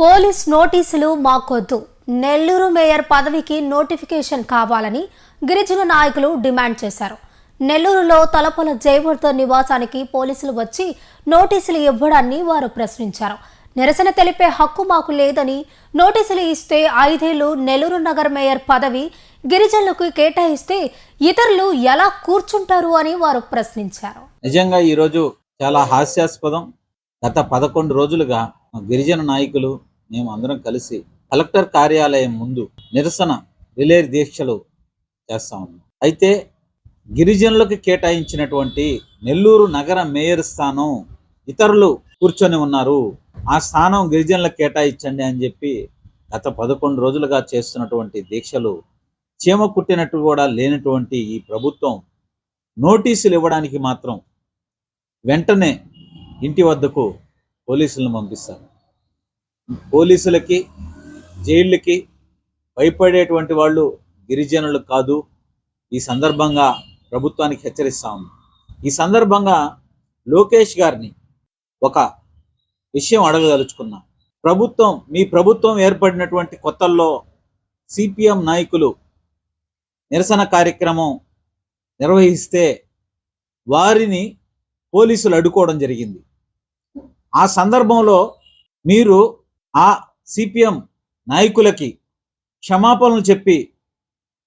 Police నోటీసులు మాకొద్దు. Nellore mayor పదవికి నోటిఫికేషన్ కావాలని గిరిజన నాయకులు డిమాండ్ చేశారు. నెల్లూరులో తలపల జయవర్ధన్ నివాసానికి పోలీసులు వచ్చి నోటీసులు ఇవ్వడాన్ని వారు ప్రశ్నించారు. నిరసన తెలిపే హక్కు మాకు లేదని నోటీసులు ఇస్తే ఐదేళ్ళు నెల్లూరు నగర్ మేయర్ పదవి గిరిజనులకు కేటాయిస్తే ఇతరులు ఎలా కూర్చుంటారు అని వారు ప్రశ్నించారు. నిజంగా ఈరోజు చాలా హాస్యాస్పదం. గత పదకొండు రోజులుగా గిరిజన నాయకులు మేము అందరం కలిసి కలెక్టర్ కార్యాలయం ముందు నిరసన రిలే దీక్షలు చేస్తా ఉన్నాం. అయితే గిరిజనులకు కేటాయించినటువంటి నెల్లూరు నగర మేయర్ స్థానం ఇతరులు కూర్చొని ఉన్నారు. ఆ స్థానం గిరిజనులకు కేటాయించండి అని చెప్పి గత పదకొండు రోజులుగా చేస్తున్నటువంటి దీక్షలు చీమ కుట్టినట్టు కూడా లేనటువంటి ఈ ప్రభుత్వం నోటీసులు ఇవ్వడానికి మాత్రం వెంటనే ఇంటి వద్దకు పోలీసులను పంపిస్తారు. పోలీసులకి జైళ్ళకి భయపడేటువంటి వాళ్ళు గిరిజనులు కాదు. ఈ సందర్భంగా ప్రభుత్వానికి హెచ్చరిస్తా ఉంది ఈ సందర్భంగా లోకేష్ గారిని ఒక విషయం అడగదలుచుకున్నా. ప్రభుత్వం మీ ప్రభుత్వం ఏర్పడినటువంటి కొత్తల్లో సిపిఎం నాయకులు నిరసన కార్యక్రమం నిర్వహిస్తే వారిని పోలీసులు అడ్డుకోవడం జరిగింది. ఆ సందర్భంలో మీరు ఆ సిపిఎం నాయకులకి క్షమాపణలు చెప్పి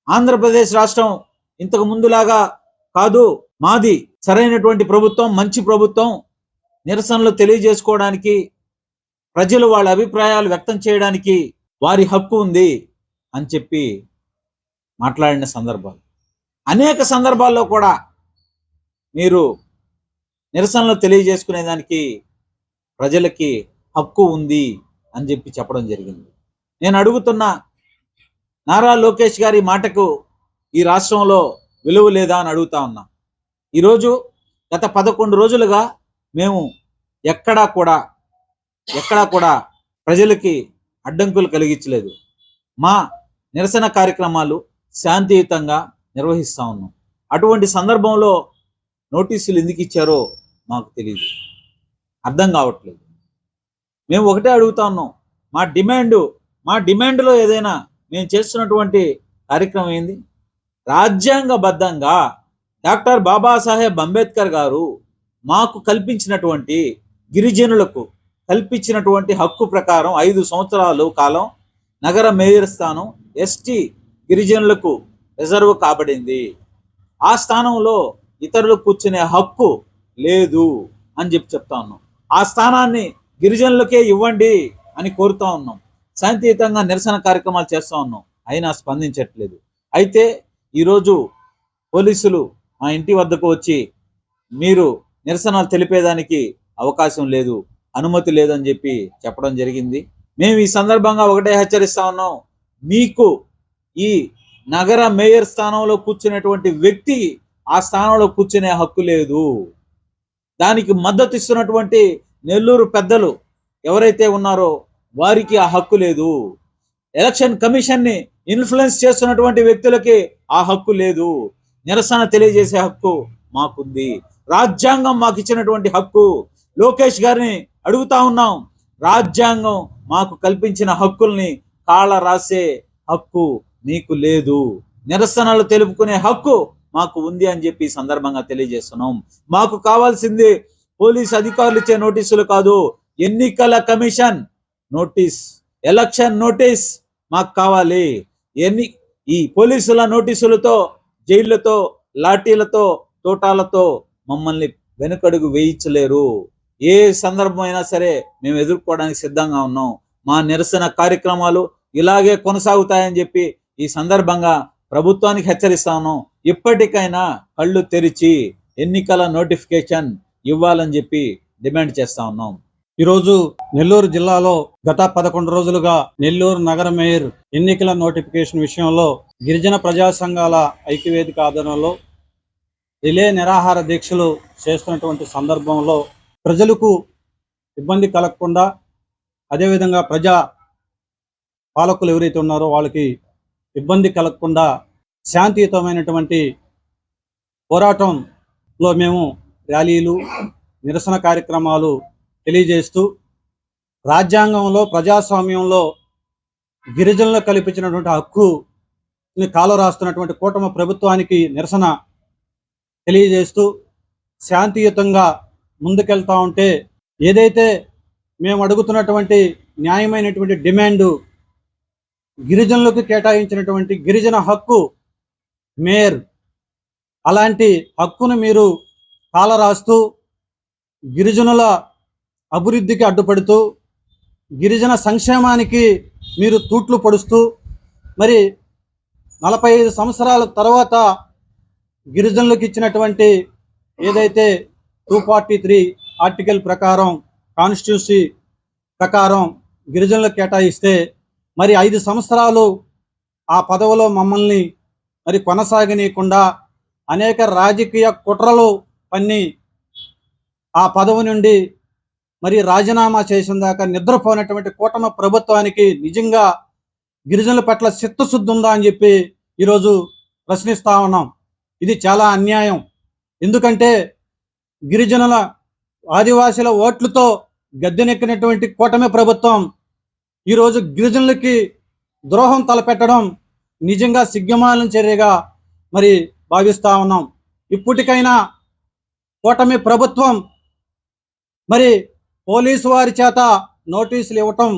ఆంధ్రప్రదేశ్ రాష్ట్రం ఇంతకు ముందులాగా కాదు మాది సరైనటువంటి ప్రభుత్వం మంచి ప్రభుత్వం నిరసనలు తెలియజేసుకోవడానికి ప్రజలు వాళ్ళ అభిప్రాయాలు వ్యక్తం చేయడానికి వారి హక్కు ఉంది అని చెప్పి మాట్లాడిన సందర్భాలు. అనేక సందర్భాల్లో కూడా మీరు నిరసనలు తెలియజేసుకునేదానికి ప్రజలకి హక్కు ఉంది అని చెప్పి చెప్పడం జరిగింది. నేను అడుగుతున్న నారా లోకేష్ గారి మాటకు ఈ రాష్ట్రంలో విలువ లేదా అని అడుగుతా ఉన్నా. ఈరోజు గత పదకొండు రోజులుగా మేము ఎక్కడా కూడా ఎక్కడా కూడా ప్రజలకి అడ్డంకులు కలిగించలేదు. మా నిరసన కార్యక్రమాలు శాంతియుతంగా నిర్వహిస్తా ఉన్నాం. అటువంటి సందర్భంలో నోటీసులు ఎందుకు ఇచ్చారో మాకు తెలియదు అర్థం కావట్లేదు. మేము ఒకటే అడుగుతా ఉన్నాం. మా డిమాండ్ మా డిమాండ్లో ఏదైనా మేము చేస్తున్నటువంటి కార్యక్రమం ఏంది? రాజ్యాంగబద్ధంగా డాక్టర్ బాబాసాహెబ్ అంబేద్కర్ గారు మాకు కల్పించినటువంటి గిరిజనులకు కల్పించినటువంటి హక్కు ప్రకారం ఐదు సంవత్సరాలు కాలం నగర మేయర్ స్థానం ఎస్టీ గిరిజనులకు రిజర్వ్ కాబడింది. ఆ స్థానంలో ఇతరులు కూర్చునే హక్కు లేదు అని చెప్పి చెప్తా ఉన్నాం. ఆ స్థానాన్ని గిరిజనులకే ఇవ్వండి అని కోరుతా ఉన్నాం. శాంతియుతంగా నిరసన కార్యక్రమాలు చేస్తూ ఉన్నాం. అయినా స్పందించట్లేదు. అయితే ఈరోజు పోలీసులు మా ఇంటి వద్దకు వచ్చి మీరు నిరసనలు తెలిపేదానికి అవకాశం లేదు అనుమతి లేదని చెప్పి చెప్పడం జరిగింది. మేము ఈ సందర్భంగా ఒకటే హెచ్చరిస్తా ఉన్నాం. మీకు ఈ నగర మేయర్ స్థానంలో కూర్చునేటువంటి వ్యక్తి ఆ స్థానంలో కూర్చునే హక్కు లేదు. దానికి మద్దతు ఇస్తున్నటువంటి నెల్లూరు పెద్దలు ఎవరైతే ఉన్నారో వారికి ఆ హక్కు లేదు. ఎలక్షన్ కమిషన్ని ఇన్ఫ్లుయెన్స్ చేస్తున్నటువంటి వ్యక్తులకి ఆ హక్కు లేదు. నిరసన తెలియజేసే హక్కు మాకుంది. రాజ్యాంగం మాకు ఇచ్చినటువంటి హక్కు. లోకేష్ గారిని అడుగుతా ఉన్నాం. రాజ్యాంగం మాకు కల్పించిన హక్కుల్ని కాళ్ళ రాసే హక్కు మీకు లేదు. నిరసనలు తెలుపుకునే హక్కు మాకు ఉంది అని చెప్పి సందర్భంగా తెలియజేస్తున్నాం. మాకు కావాల్సింది పోలీస్ అధికారులు ఇచ్చే నోటీసులు కాదు. ఎన్నికల కమిషన్ నోటీస్ ఎలక్షన్ నోటీస్ మాకు కావాలి. ఎన్ని ఈ పోలీసుల నోటీసులతో జైళ్ళతో లాఠీలతో తోటాలతో మమ్మల్ని వెనుకడుగు వేయించలేరు. ఏ సందర్భమైనా సరే మేము ఎదుర్కోవడానికి సిద్ధంగా ఉన్నాం. మా నిరసన కార్యక్రమాలు ఇలాగే కొనసాగుతాయని చెప్పి ఈ సందర్భంగా ప్రభుత్వానికి హెచ్చరిస్తాను ఇప్పటికైనా కళ్ళు తెరిచి ఎన్నికల నోటిఫికేషన్ ఇవ్వాలని చెప్పి డిమాండ్ చేస్తా ఉన్నాం. ఈరోజు నెల్లూరు జిల్లాలో గత పదకొండు రోజులుగా నెల్లూరు నగర మేయర్ ఎన్నికల నోటిఫికేషన్ విషయంలో గిరిజన ప్రజా సంఘాల ఐక్యవేదిక ఆధ్వర్యంలో రిలే నిరాహార దీక్షలు చేస్తున్నటువంటి సందర్భంలో ప్రజలకు ఇబ్బంది కలగకుండా అదేవిధంగా ప్రజా పాలకులు ఎవరైతే ఉన్నారో వాళ్ళకి ఇబ్బంది కలగకుండా శాంతియుతమైనటువంటి పోరాటంలో మేము ర్యాలీలు నిరసన కార్యక్రమాలు తెలియజేస్తూ రాజ్యాంగంలో ప్రజాస్వామ్యంలో గిరిజనులు కల్పించినటువంటి హక్కుని కాలు రాస్తున్నటువంటి కూటమి ప్రభుత్వానికి నిరసన తెలియజేస్తూ శాంతియుతంగా ముందుకెళ్తా ఉంటే ఏదైతే మేము అడుగుతున్నటువంటి న్యాయమైనటువంటి డిమాండు గిరిజనులకు కేటాయించినటువంటి గిరిజన హక్కు మేర్ అలాంటి హక్కును మీరు కాలరాస్తూ గిరిజనుల అభివృద్ధికి అడ్డుపడుతూ గిరిజన సంక్షేమానికి మీరు తూట్లు పొడుస్తూ మరి నలభై ఐదు సంవత్సరాల తర్వాత గిరిజనులకు ఇచ్చినటువంటి ఏదైతే టూ ఫార్టీ త్రీ ఆర్టికల్ ప్రకారం కాన్స్టిట్యూన్సీ ప్రకారం గిరిజనులకు కేటాయిస్తే మరి ఐదు సంవత్సరాలు ఆ పదవిలో మమ్మల్ని మరి కొనసాగనీయకుండా అనేక రాజకీయ కుట్రలు పన్ని ఆ పదవి నుండి మరి రాజీనామా చేసిన దాకా నిద్రపోయినటువంటి కూటమి ప్రభుత్వానికి నిజంగా గిరిజనుల పట్ల చిత్తశుద్ధి ఉందా అని చెప్పి ఈరోజు ప్రశ్నిస్తా ఉన్నాం. ఇది చాలా అన్యాయం. ఎందుకంటే గిరిజనుల ఆదివాసీల ఓట్లతో గద్దెనెక్కినటువంటి కూటమి ప్రభుత్వం ఈరోజు గిరిజనులకి ద్రోహం తలపెట్టడం నిజంగా సిగ్గమాలిన చర్యగా మరి భావిస్తా ఉన్నాం. ఇప్పటికైనా కూటమి ప్రభుత్వం. మరి పోలీసు వారి చేత నోటీసులు ఇవ్వటం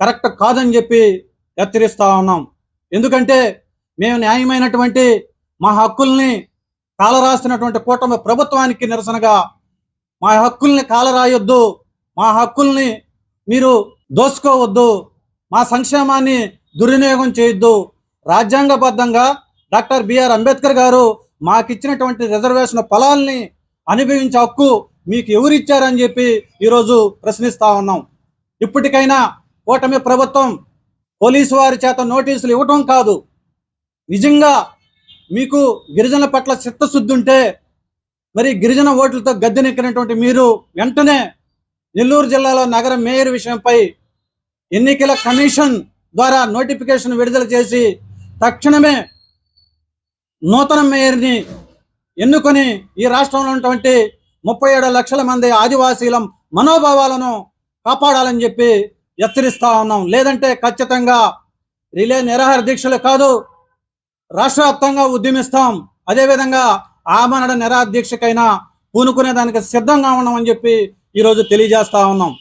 కరెక్ట్ కాదని చెప్పి హెచ్చరిస్తా ఉన్నాం. ఎందుకంటే మేము న్యాయమైనటువంటి మా హక్కుల్ని కాలరాస్తున్నటువంటి కూటమి ప్రభుత్వానికి నిరసనగా మా హక్కుల్ని కాలరాయొద్దు మా హక్కుల్ని మీరు దోసుకోవద్దు మా సంక్షేమాన్ని దుర్వినియోగం చేయొద్దు. రాజ్యాంగబద్ధంగా డాక్టర్ బిఆర్ అంబేద్కర్ గారు మాకిచ్చినటువంటి రిజర్వేషన్ ఫలాల్ని అనుభవించే హక్కు మీకు ఎవరిచ్చారని చెప్పి ఈరోజు ప్రశ్నిస్తా ఉన్నాం. ఇప్పటికైనా కూటమి ప్రభుత్వం పోలీసు వారి చేత నోటీసులు ఇవ్వటం కాదు. నిజంగా మీకు గిరిజనుల పట్ల చిత్తశుద్ధి ఉంటే మరి గిరిజన ఓట్లతో గద్దెనెక్కినటువంటి మీరు వెంటనే నెల్లూరు జిల్లాలో నగర మేయర్ విషయంపై ఎన్నికల కమిషన్ ద్వారా నోటిఫికేషన్ విడుదల చేసి తక్షణమే నూతన మేయర్ని ఎన్నుకొని ఈ రాష్ట్రంలో ఉన్నటువంటి ముప్పై ఏడు లక్షల మంది ఆదివాసీల మనోభావాలను కాపాడాలని చెప్పి హెచ్చరిస్తా ఉన్నాం. లేదంటే ఖచ్చితంగా రిలే నిరాహార దీక్షలు కాదు రాష్ట్ర వ్యాప్తంగా ఉద్యమిస్తాం. అదేవిధంగా ఆమరణ నిరాహార దీక్షకైనా పూనుకునే దానికి సిద్ధంగా ఉన్నామని చెప్పి ఈరోజు తెలియజేస్తా ఉన్నాం.